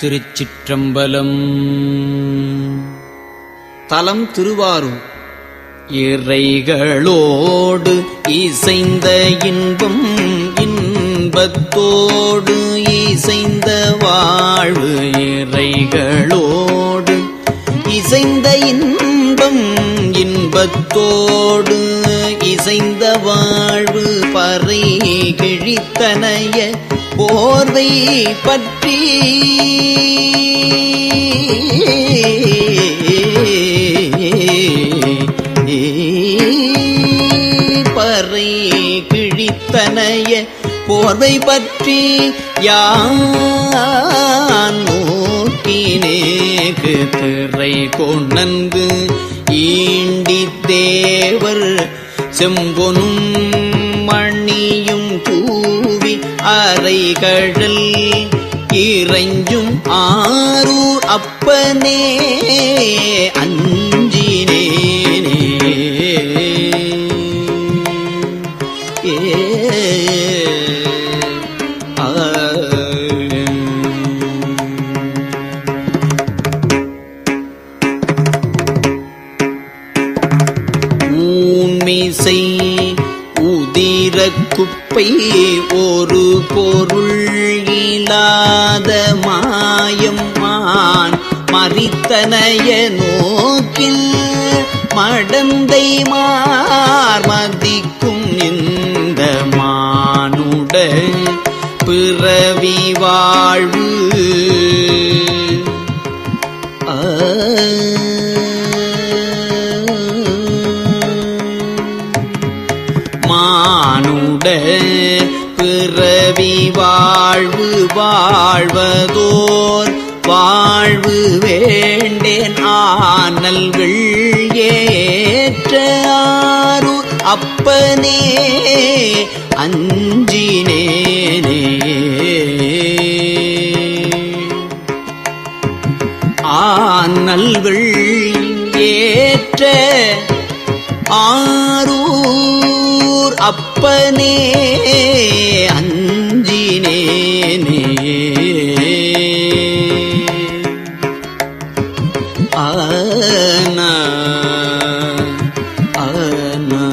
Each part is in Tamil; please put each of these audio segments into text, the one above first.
திருச்சிற்றம்பலம். தலம் திருவாரூர். இறைகளோடு இசைந்த இன்பம் இன்பத்தோடு இசைந்த வாழ்வு இறைகளோடு இசைந்த இன்பம் இன்பத்தோடு இசைந்த வாழ்வு பறை கிழித்தனைய போர்வை பற்றி. பறை கிழித்தனைய போர்வை பற்றி யான் நோக்கினேக்கு திரை கொண்டந்து ஈண்டி தேவர் செம்பொனும் அறைகழல் இறைஞ்சும் ஆரூர் அப்பனே அஞ்சினேனே. ஏ ஆ. ஊன்மிசை ஒரு பொருள் இல்லாத மாயம் மான் மறித்தனைய நோக்கில் மடந்தை மார்மதிக்கும் இந்த மானுட பிறவி வாழ்வு பிறவி வாழ்வு வாழ்வதோர் வாழ்வு வேண்டேன் ஆனல்கள் ஏற்ற ஆரு அப்பனே அஞ்சினேனே. ஆனல்கள் ஏற்ற ஆரூ அப்பனே அஞ்சினேனே. ஆனா ஆனா.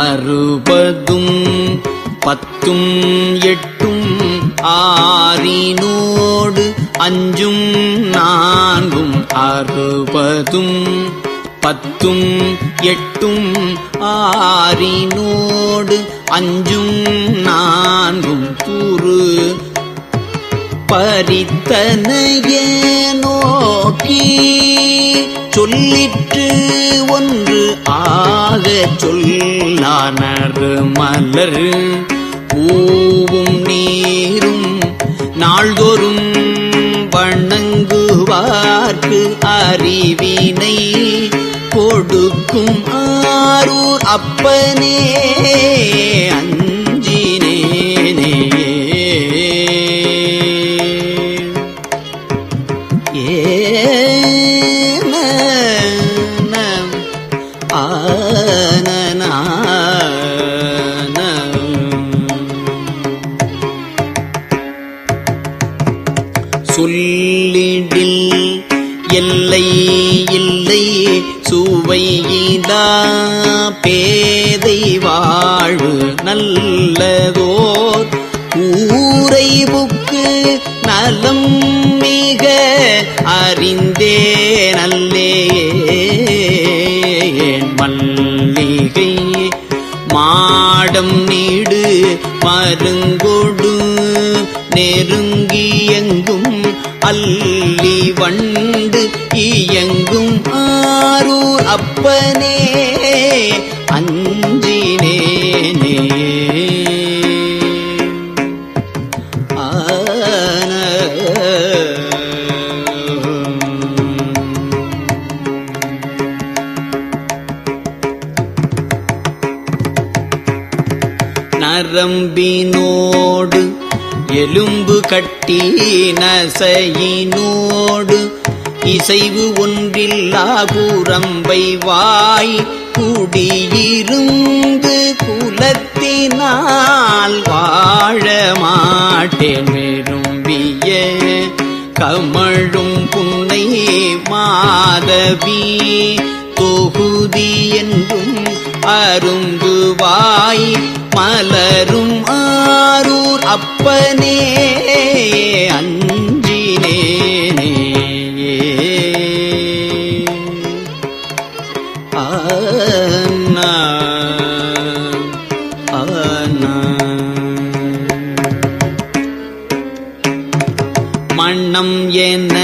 அறுபதும் பத்தும் எட்டும் ஆறினோடு அஞ்சும் நான்கும் அறுபதும் பத்தும் எட்டும் ஆறினோடு அஞ்சும் நான்கும் கூறு பரித்தனைய நோக்கி சொல்லிற்று ஒன்று ஆக சொல்லானர் மலர். பூவும் நீரும் நாள்தோறும் வணங்குவார்க்கு அறிவினை. கொடுக்கும் ஆரூர் அப்பனே அஞ்சினேனே. ஏ சுவையிலா பேதை வாழ்வு நல்லதோர் ஊரை புக்கு நலம் மிக அறிந்தே நல்லே மல்லிகை மாடம் நீடு மருங்கொடு நெருங்கியங்கும் அல்லி வண்டு இயங்கும் அப்பனே அஞ்சினேனே. நரம்பினோடு எலும்பு கட்டி நசையினோடு இசைவு ஒன்றில்லாகூரம்பை வாய் குடியிருந்து குலத்தினால் வாழ மாட்டேன் விரும்பிய கமழும் புன்னை மாதவி தொகுதி என்றும் அரும்புவாய் மலரும் ஆரூர் அப்பனே அன் மண்ணம் என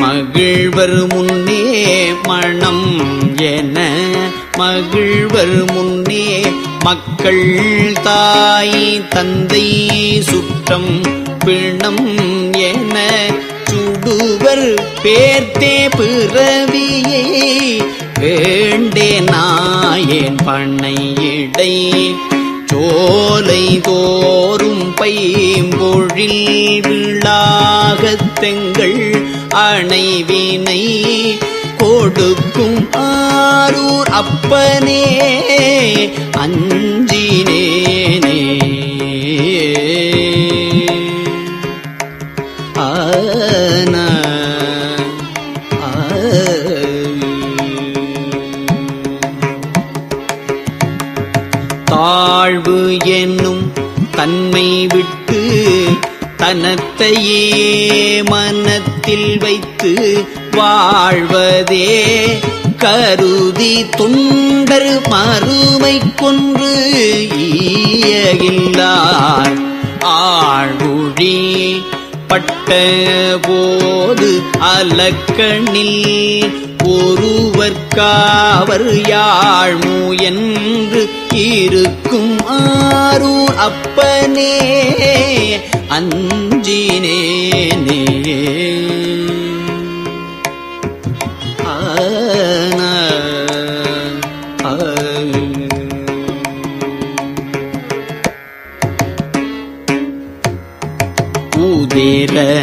மகிழ்வர் முன்னே மனம் என மகிழ்வர் முன்னே மக்கள் தாய் தந்தை சுற்றம் பிணம் என சுடுவர் பேர்த்தே பிறவியே வேண்டே நாயேன் பண்ணையிடை. சோலை தோறும் பைம்பொழில் விழா தெங்கள் அணைவினை கொடுக்கும் ஆரூர் அப்பனே அஞ்சினேனே. ஆன தாழ்வு என்னும் தன்மை விட்டு தனத்தையே மனத்தில் வைத்து வாழ்வதே கருதி தொண்டர் மறுமை கொன்று ஈயகில்லார். ஆழ்வுழி பட்ட போது அலக்கணில் ஒருவர்காவர் யாழ்மு என்று இருக்கும் ஆரூர் அப்பனே அஞ்சினேனே ஆன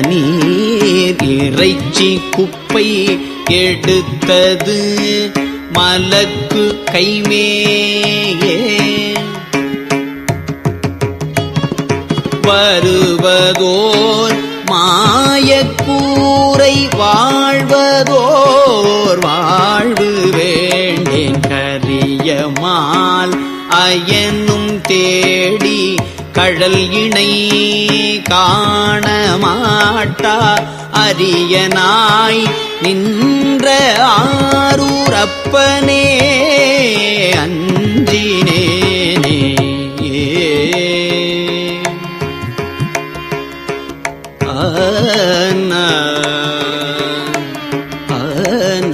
நீர் இறைச்சி குப்பை எடுத்தது. மலக்கு கைமேயே. வருவதோர் மாயக்கூரை வாழ்வதோர் வாழ்வு வேண்டேன் கரியமால் அயனும் தேடி கழல் இணை காண மாட்டா. அரியனாய் நின்ற ஆரூரப்பனே அஞ்சினேனே. ஆன ஆன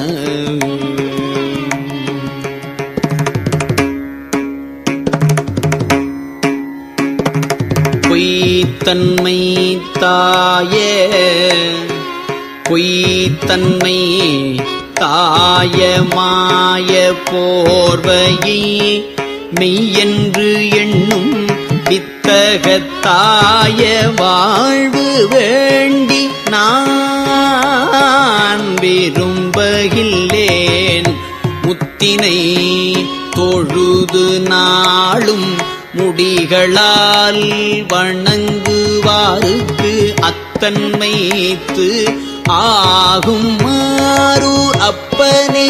பொய்த்தன்மை தாய பொய்த்தன்மை தாய மாய போர்வையை மெய்யென்று எண்ணும் வித்தகத்தாய வாழ்வு வேண்டி நான் விரும்பகில்லேன். முத்தினை தொழுது நாளும் முடிகளால் வணங்குவாருக்கு அத்தன்மைத்து ஆகும் மாறு அப்பனே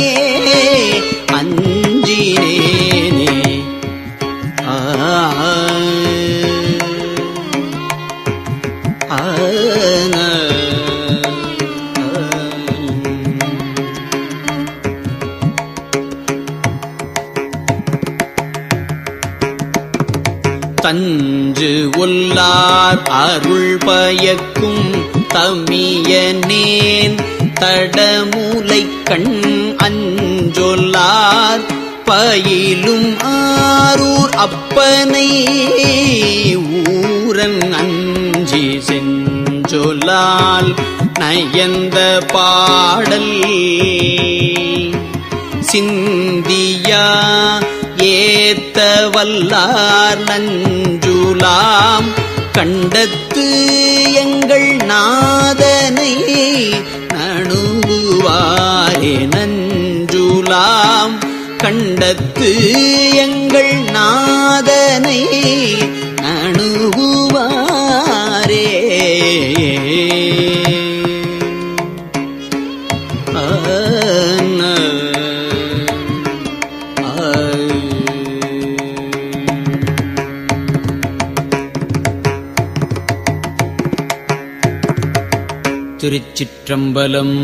அஞ்சினேனே. ஆ தஞ்சு உள்ளார் அருள் பயக்கும் தமியனேன் தடமுலை கண் அஞ்சொல்லார் பயிலும் ஆரூர் அப்பனை ஊரன் அஞ்சி செஞ்சொல்லால் நயந்த பாடல். சிந்தியா ஏத்த வல்லார் நஞ்சுலாம் கண்டத்து எங்கள் நாதனை நணுகுவாரே நஞ்சுலாம். கண்டத்து எங்கள் நாதனை அணுகுவாரே ஆ. திருச்சிற்றம்பலம்.